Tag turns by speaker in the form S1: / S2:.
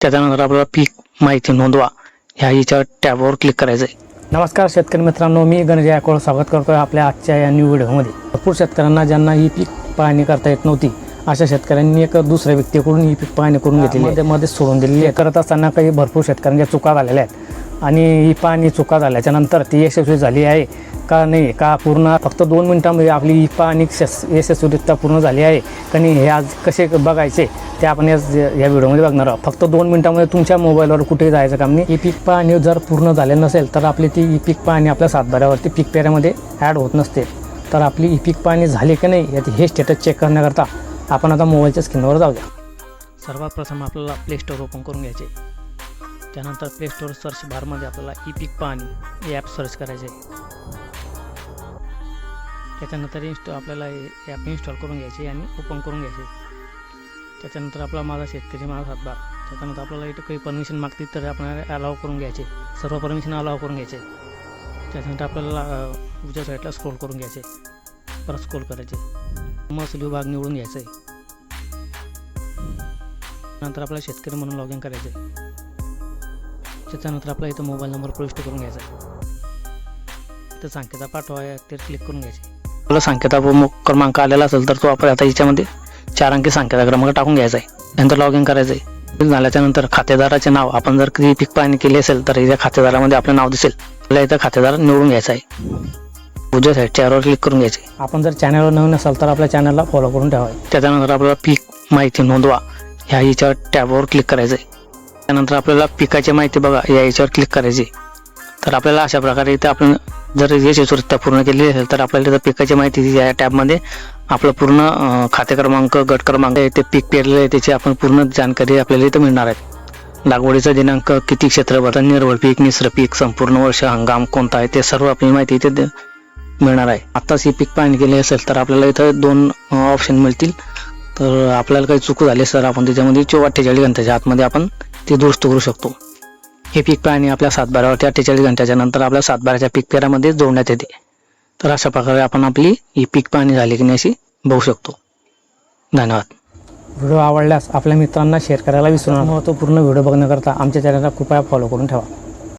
S1: त्याच्यानंतर आपल्याला पीक माहिती नोंदवा. ह्या याच्यावर टॅबवर क्लिक करायचं आहे
S2: नमस्कार शेतकरी मित्रांनो मी गणेश गायकवाड स्वागत करतोय आपल्या आजच्या या न्यू व्हिडिओमध्ये भरपूर शेतकऱ्यांना ज्यांना ही पीक पाहणी करता येत नव्हती अशा शेतकऱ्यांनी एक दुसऱ्या व्यक्तीकडून ही पीक पाहणी करून घेतली मध्ये मध्ये सोडून दिलेली आहे. करत असताना काही भरपूर शेतकऱ्यांच्या चुका झालेल्या आहेत. आणि ही पाणी चुका झाल्याच्यानंतर ती यशस्वी झाली आहे का नाही का पूर्ण फक्त दोन मिनिटांमध्ये आपली ही पाणी यशस् यशस्वीरित्या पूर्ण झाली आहे का नाही हे आज कसे बघायचे ते आपण या या व्हिडिओमध्ये बघणार आहोत. फक्त दोन मिनिटांमध्ये तुमच्या मोबाईलवर कुठे जायचं काम नाही. ई पीक पाहणी जर पूर्ण झाले नसेल तर आपली ती ई पीक पाहणी आपल्या सातबाऱ्यावरती पीक पेऱ्यामध्ये ॲड होत नसते. तर आपली ई पीक पाहणी झाली की नाही याची हे स्टेटस चेक करण्याकरता आपण आता मोबाईलच्या स्क्रीनवर जाऊया.
S1: सर्वात प्रथम आपल्याला प्ले स्टोअर ओपन करून घ्यायचे. त्यानंतर प्ले स्टोअर सर्च बारमध्ये आपल्याला ई पीक पाणी हे ॲप सर्च करायचे त्याच्यानंतर इन्स्टॉ आपल्याला हे ॲप इन्स्टॉल करून घ्यायचे आणि ओपन करून घ्यायचे त्याच्यानंतर आपला माझा शेतकरी माझा हातभार त्याच्यानंतर आपल्याला इथं काही परमिशन मागतील तर आपण अलाव करून घ्यायचे सर्व परमिशन अलाव करून घ्यायचे त्याच्यानंतर आपल्याला उजव्या साईडला स्क्रोल करून घ्यायचे परत स्क्रोल करायचे महसूल विभाग निवडून घ्यायचं आहे. नंतर आपल्याला शेतकरी म्हणून लॉग इन करायचं आहे त्याच्यानंतर आपला इथं मोबाईल नंबर प्रविष्ट करून घ्यायचा इथं संकेता पाठवा ते क्लिक करून घ्यायचे. आपला संकेता प्रमुख क्रमांक आलेला असेल तर तो आपण आता याच्यामध्ये चार अंकी संकेता क्रमांक टाकून घ्यायचा आहे. नंतर लॉग इन करायचं आहे. झाल्याच्यानंतर खातेदाराचे नाव आपण जर कधी पीक पाहणी केली असेल तर या खातेदारामध्ये आपलं नाव दिसेल. आपल्याला इथं खातेदार निवडून घ्यायचा आहे. उजव्या साईडच्या वर क्लिक करून घ्यायचे.
S2: आपण जर चॅनलवर नवीन असाल तर आपल्या चॅनलला फॉलो करून ठेवा.
S1: त्याच्यानंतर आपल्याला पीक माहिती नोंदवा. ह्या याच्यावर टॅबवर क्लिक करायचं आहे. त्यानंतर आपल्याला पिकाची माहिती बघा या याच्यावर क्लिक करायची. तर आपल्याला अशा प्रकारे इथं आपण जर यशस्वीरित्या पूर्ण केलेली असेल तर आपल्याला इथं पिकाची माहिती या टॅबमध्ये आपलं पूर्ण खाते क्रमांक गट क्रमांक आहे ते पीक पेरलेलं आहे त्याची आपण पूर्ण जानकारी आपल्याला इथं मिळणार आहे. लागवडीचा दिनांक किती क्षेत्रफळ निर्वळ पीक मिश्र पीक संपूर्ण वर्ष हंगाम कोणता आहे ते सर्व आपली माहिती इथे दे- मिळणार आहे. आत्ताच ही पीक पाहणी केली असेल तर आपल्याला इथं दोन ऑप्शन मिळतील. तर आपल्याला काही चूक झाली सर आपण त्याच्यामध्ये चो अठ्ठेचाळीस घंट्याच्या आतमध्ये आपण ते दुरुस्त करू शकतो. हे पीक पाहणी आपल्या सातबारावरती अठ्ठेचाळीस घंट्याच्या नंतर आपल्या सातबाराच्या पीक पेरामध्ये जोडण्यात येते. तर अशा प्रकारे आपण आपली ही पीक पाहणी झाली की नाही अशी बघू शकतो. धन्यवाद.
S2: व्हिडिओ आवडल्यास आपल्या मित्रांना शेअर करायला विसरू नका. महत्त्वपूर्ण व्हिडिओ बघण्याकरता आमच्या चॅनलला कृपया फॉलो करून ठेवा.